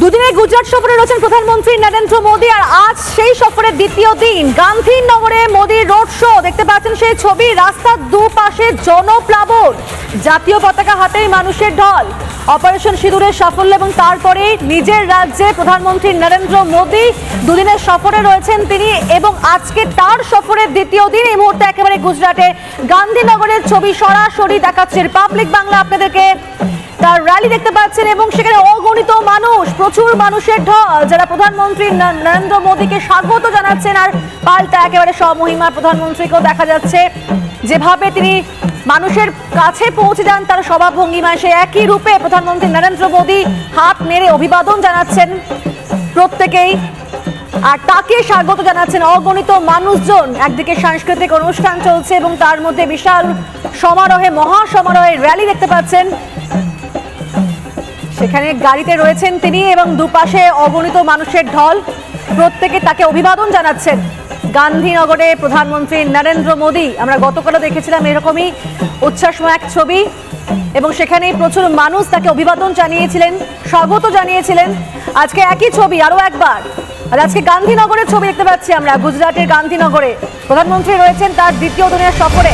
দুদিনের গুজরাট সফরে রয়েছেন প্রধানমন্ত্রী নরেন্দ্র মোদী, আর আজ সেই সফরের দ্বিতীয় দিন। গান্ধীনগরে মোদীর রোড শো, দেখতে পাচ্ছেন সেই ছবি, রাস্তার দুপাশে জনপ্লাবন, জাতীয় পতাকা হাতেই মানুষের ঢল। অপারেশন সিঁদুরের সাফল্য এবং তারপরে নিজের রাজ্যে প্রধানমন্ত্রী নরেন্দ্র মোদী দুদিনের সফরে রয়েছেন তিনি, এবং আজকে তার সফরের দ্বিতীয় দিন। এই মুহূর্তে একেবারে গুজরাটের গান্ধীনগরের ছবি সরাসরি দেখাচ্ছে রিপাবলিক বাংলা আপনাদেরকে দেখতে পাচ্ছেন এবং সেখানে অগণিত মানুষ, প্রচুর মানুষের ঢল, যারা প্রধানমন্ত্রী নরেন্দ্র মোদীকে স্বাগত জানাচ্ছেন আর পাল্টা একেবারে স্বমহিমা প্রধানমন্ত্রীকেও দেখা যাচ্ছে। যেভাবে তিনি মানুষের কাছে পৌঁছে যান, তার স্বভাবভঙ্গিমায় সে একই রূপে প্রধানমন্ত্রী নরেন্দ্র মোদী হাত নেড়ে অভিবাদন জানাচ্ছেন প্রত্যেকেই। আর তাকে স্বাগত জানাচ্ছেন অগণিত মানুষজন। একদিকে সাংস্কৃতিক অনুষ্ঠান চলছে এবং তার মধ্যে বিশাল সমারোহে মহা সমারোহে র্যালি দেখতে পাচ্ছেন। সেখানে গাড়িতে রয়েছেন তিনি এবং দুপাশে অগণিত মানুষের ঢল। প্রত্যেকে তাকে অভিবাদন জানাচ্ছেন। গান্ধীনগরে প্রধানমন্ত্রী নরেন্দ্র মোদী, আমরা গতকালও দেখেছিলাম এরকমই উচ্ছ্বাসময় এক ছবি এবং সেখানে প্রচুর মানুষ তাকে অভিবাদন জানিয়েছিলেন, স্বাগত জানিয়েছিলেন। আজকে একই ছবি, আরও একবার। আর আজকে গান্ধীনগরের ছবি দেখতে পাচ্ছি আমরা, গুজরাটের গান্ধীনগরে। প্রধানমন্ত্রী রয়েছেন তার দ্বিতীয় দিনের সফরে।